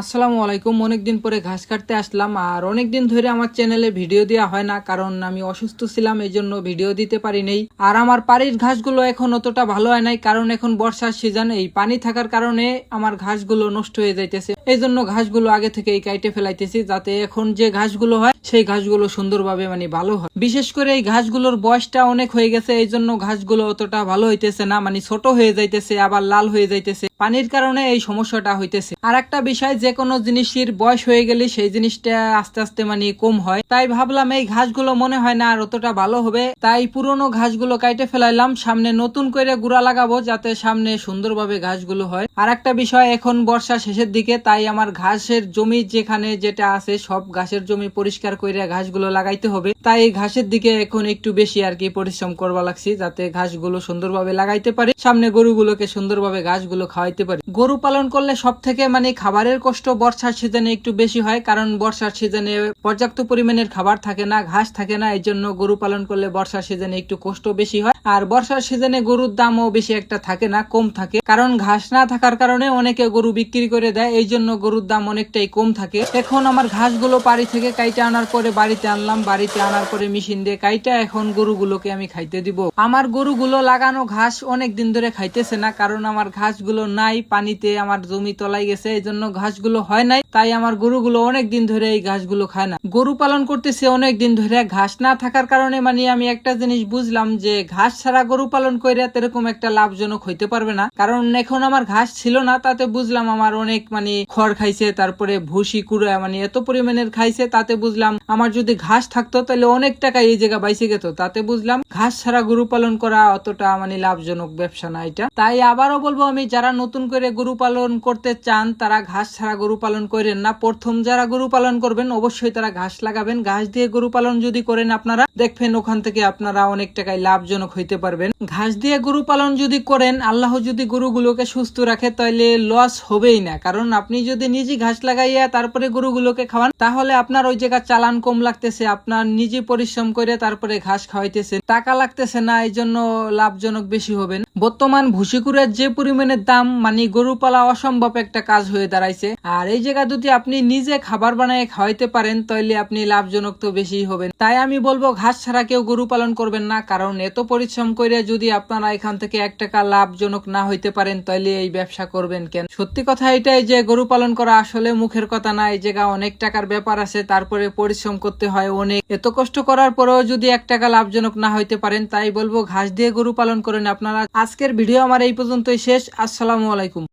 আসসালামু আলাইকুম। অনেকদিন পরে ঘাস কাটতে আসলাম আর অনেকদিন ধরে আমার চ্যানেলে ভিডিও দেওয়া হয় না, কারণ আমি অসুস্থ ছিলাম এই জন্য ভিডিও দিতে পারি নেই। আর আমার বাড়ির ঘাসগুলো এখন অতটা ভালো হয় নাই, কারণ এখন বর্ষার সিজন এই পানি থাকার কারণে আমার ঘাসগুলো নষ্ট হয়ে যাইতেছে। এই জন্য ঘাসগুলো আগে থেকেই কাইটে ফেলাইতেছি, যাতে এখন যে ঘাসগুলো হয়, সেই ঘাসগুলো সুন্দরভাবে মানে ভালো হয়। বিশেষ করে এই ঘাসগুলোর বয়সটা অনেক হয়ে গেছে এই জন্য ঘাসগুলো অতটা ভালো হইতেছে না মানে ছোট হয়ে যাইতেছে, আবার লাল হয়ে যাইতেছে। পানির কারণে এই সমস্যাটা হইতেছে। আর একটা বিষয় যে কোনো জিনিসের বয়স হয়ে গেলে সেই জিনিসটা আস্তে আস্তে মানে কম হয়। তাই ভাবলাম এই ঘাসগুলো মনে হয় না আর অতটা ভালো হবে। তাই পুরনো ঘাসগুলো কাইটে ফেলাইলাম, সামনে নতুন করে গুড়া লাগাবো যাতে সামনে সুন্দরভাবে ঘাসগুলো হয়। আর একটা বিষয়, এখন বর্ষা শেষের দিকে, তাই আমার ঘাসের জমি যেখানে যেটা আছে, সব ঘাসের জমি পরিষ্কার করে ঘাসগুলো লাগাইতে হবে। তাই ঘাসের দিকে এখন একটু বেশি আর কি পরিশ্রম করবা লাগছি, যাতে ঘাসগুলো সুন্দরভাবে লাগাইতে পারি। সামনে গরুগুলোকে সুন্দরভাবে ঘাসগুলো খাওয়াইতে পারি। গরু পালন করলে সব থেকে মানে খাবারের কষ্ট বর্ষার সিজনে একটু বেশি হয়, কারণ বর্ষার সিজনে পর্যাপ্ত পরিমাণের খাবার থাকে না, ঘাস থাকে না এই জন্য গরু পালন করলে বর্ষার সিজনে একটু কষ্ট বেশি হয়। আর বর্ষার সিজনে গরুর দামও বেশি একটা থাকে না, কম থাকে। কারণ ঘাস না থাকার কারণে অনেকে গরু বিক্রি করে দেয়, এই জন্য গরুর দাম অনেকটাই কম থাকে। এখন আমার ঘাসগুলো বাড়ি থেকে কাইটে আনার পরে বাড়িতে আনলাম, বাড়িতে আনার পরে মেশিন দিয়ে কাইটা এখন গরুগুলোকে আমি খাইতে দিব। আমার গরুগুলো লাগানো ঘাস অনেক দিন ধরে খাইতেছে না, কারণ আমার ঘাসগুলো নাই, পানিতে আমার জমি তলাই গেছে, এই জন্য ঘাসগুলো হয় নাই, তাই আমার গরুগুলো অনেক দিন ধরে এই ঘাসগুলো খায় না। গরু পালন করতেছে অনেক দিন ধরে, ঘাস না থাকার কারণে মানে আমি একটা জিনিস বুঝলাম যে ঘাস ছাড়া গরু পালন করে এরকম একটা লাভজনক হইতে পারবে না। কারণ এখন আমার ঘাস ছিল না, তাতে বুঝলাম আমার অনেক মানে খড় খাইছে, তারপরে ভুসি, কুড়া মানে এত পরিমাণের খাইছে, তাতে বুঝলাম আমার যদি ঘাস থাকতো তাহলে অনেক টাকা এই জায়গা বাইসে গেত। তাতে বুঝলাম ঘাস ছাড়া গরু পালন করা অতটা মানে লাভজনক ব্যবসা না এটা। তাই আবারও বলব আমি, যারা নতুন করে গরু পালন করতে চান, তারা ঘাস ছাড়া গরু পালন করেন না। প্রথম যারা গরু পালন করবেন, অবশ্যই তারা ঘাস লাগাবেন। ঘাস দিয়ে গরু পালন যদি করেন আপনারা, দেখবেন ওখান থেকে আপনারা অনেক টাকায় লাভজনক হইতে পারবেন। ঘাস দিয়ে গরু পালন যদি করেন, আল্লাহ যদি গরুগুলোকে সুস্থ রাখে তাহলে লস হবেই না। কারণ আপনি যদি নিজে ঘাস লাগাইয়া তারপরে গরুগুলোকে খাওয়ান, তাহলে আপনার ওই জায়গা চালান কম লাগতেছে, আপনার নিজে পরিশ্রম করে তারপরে ঘাস খাওয়াইতেছে টাকা লাগতেছে না এই জন্য লাভজনক বেশি হবেন। বর্তমান ভুসিকুরের যে পরিমাণের দাম মানে গরু পালা অসম্ভব একটা কাজ হয়ে দাঁড়াইছে। আর এই জায়গা যদি আপনি নিজে খাবার বানায় খাওয়াইতে পারেন তাহলে আপনি লাভজনক তো বেশি হবেন। তাই আমি বলব, ঘাস ছাড়া কেউ গরু পালন করবেন না, কারণ এত পরিশ্রম করে যদি আপনারা এখান থেকে এক টাকা লাভজনক না হইতে পারেন তাহলে এই ব্যবসা করবেন কেন? সত্যি কথা এটাই যে গরু পালন করা আসলে মুখের কথা না, এই জায়গা অনেক টাকার ব্যাপার আছে, তারপরে পরিশ্রম করতে হয় অনেক। এত কষ্ট করার পরেও যদি এক টাকা লাভজনক না হইতে পারেন, তাই বলব, ঘাস দিয়ে গরু পালন করেন আপনারা। আজকের ভিডিও আমার এই পর্যন্তই শেষ। আসসালামু আলাইকুম।